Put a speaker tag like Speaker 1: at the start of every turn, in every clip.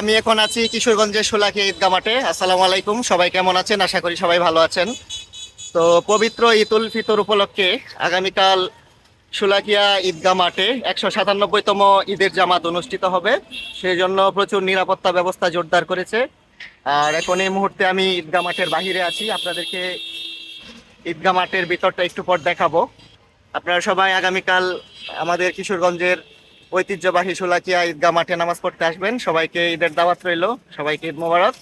Speaker 1: আমি এখন আছি কিশোরগঞ্জের সোলাকি ঈদগা মাঠে। আসসালামু আলাইকুম, সবাই কেমন আছেন? আশা করি সবাই ভালো আছেন। তো পবিত্র ঈদ উল ফিতর উপলক্ষে আগামীকাল সুলাকিয়া ঈদগা মাঠে একশো সাতানব্বইতম ঈদের জামাত অনুষ্ঠিত হবে। সেই জন্য প্রচুর নিরাপত্তা ব্যবস্থা জোরদার করেছে। আর এখন এই মুহূর্তে আমি ঈদগা মাঠের বাহিরে আছি। আপনাদেরকে ঈদগা মাঠের ভিতরটা একটু পর দেখাবো। আপনারা সবাই আগামীকাল আমাদের কিশোরগঞ্জের ঐতিহ্যবাহী শোলাকিয়া ঈদগাহ মাঠে নামাজ পড়তে আসবেন। সবাইকে ঈদের দাওয়াত রইল। সবাইকে ঈদ মোবারক।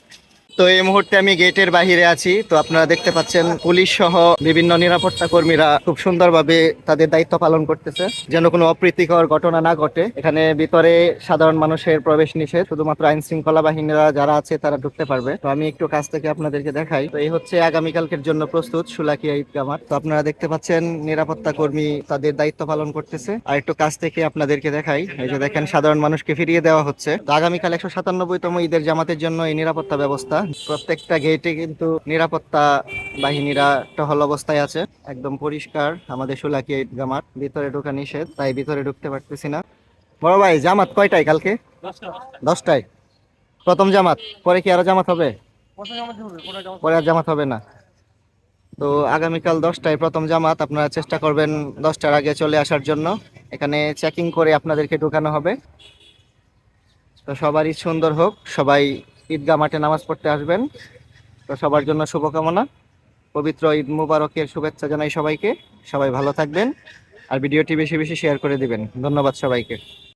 Speaker 1: তো এই মুহূর্তে আমি গেটের বাহিরে আছি। তো আপনারা দেখতে পাচ্ছেন পুলিশ সহ বিভিন্ন নিরাপত্তা কর্মীরা খুব সুন্দরভাবে তাদের দায়িত্ব পালন করতেছে। যেন কোনো অপ্রীতিকর ঘটনা না ঘটে। এখানে ভিতরে সাধারণ মানুষের প্রবেশ নিষেধ। শুধুমাত্র আইন শৃঙ্খলা বাহিনীরা যারা আছে, তারা ঢুকতে পারবে। তো আমি একটু কাছ থেকে আপনাদেরকে দেখাই। তো এই হচ্ছে আগামীকালকের জন্য প্রস্তুত সুলাকিয়া ঈদগা মাঠ। তো আপনারা দেখতে পাচ্ছেন নিরাপত্তা কর্মী তাদের দায়িত্ব পালন করতেছে। আর একটু কাছ থেকে আপনাদেরকে দেখাই। এই যে দেখেন, সাধারণ মানুষকে ফিরিয়ে দেওয়া হচ্ছে। তো আগামীকাল একশো সাতানব্বইতম ঈদের জামাতের জন্য এই নিরাপত্তা ব্যবস্থা প্রত্যেকটা গেটে কিন্তু নিরাপত্তা বাহিনীরা টহল অবস্থায় আছে। একদম পরিষ্কার। আমাদের ঈদগা মাঠ। ভিতরে ঢোকা নিষেধ, তাই ভিতরে ঢুকতে পারতেছি না। বড় ভাই, জামাত কয়টায় কালকে? দশটায়। প্রথম জামাত। পরে কি আরও জামাত হবে? পরে আর জামাত হবে না। তো আগামীকাল দশটায় প্রথম জামাত। আপনারা চেষ্টা করবেন দশটার আগে চলে আসার জন্য। এখানে চেকিং করে আপনাদেরকে ঢুকানো হবে। তো সবারই সুন্দর হোক। সবাই ঈদগাহ মাঠে নামাজ পড়তে আসবেন। তো সবার জন্য শুভকামনা। পবিত্র ঈদ মুবারকের শুভেচ্ছা জানাই সবাইকে। সবাই ভালো থাকবেন। আর ভিডিওটি বেশি বেশি শেয়ার করে দিবেন। ধন্যবাদ সবাইকে।